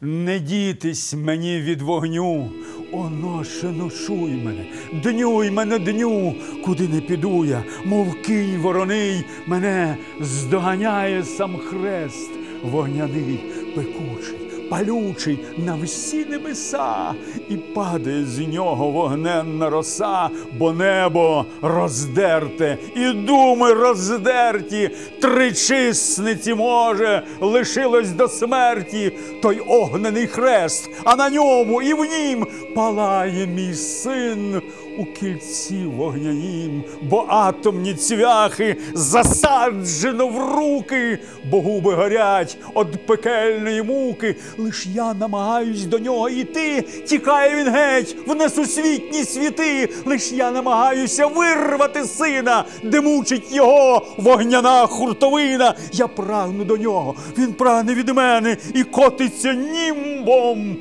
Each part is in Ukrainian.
не дітись мені від вогню. оно ноче, ночуй мене, днюй мене дню, куди не піду я, мов кінь вороний, мене здоганяє сам хрест, вогняний, пекучий, палючий на всі небеса, і падає з нього вогненна роса, бо небо роздерте, і думи роздерті, тричисниці може, лишилось до смерті той огнений хрест, а на ньому і в нім палає мій син у кільці вогнянім, бо атомні цвяхи засаджено в руки, бо губи горять од пекельної муки. Лиш я намагаюсь до нього йти, тікає він геть в несусвітні світи. Лиш я намагаюся вирвати сина, де мучить його вогняна хуртовина. Я прагну до нього, він прагне від мене і котиться німбом.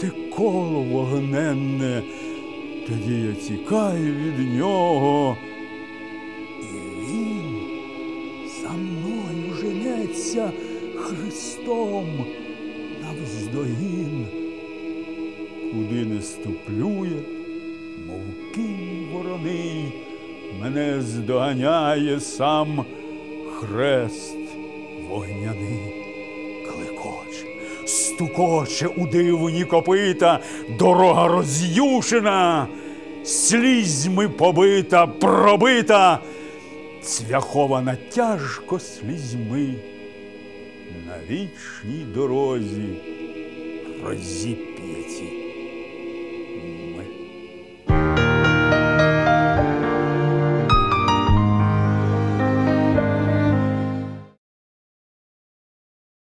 Те коло вогненне. Тоді я тікаю від нього. І він за мною женеться Христом навздогін. Куди не ступлює, мов кінь вороний, мене здоганяє сам хрест вогняний клекоче, стукоче у дивні копита, дорога роз'юшена, слізьми побита, пробита, цвяхована тяжко слізьми. На вічній дорозі. Розіп'яті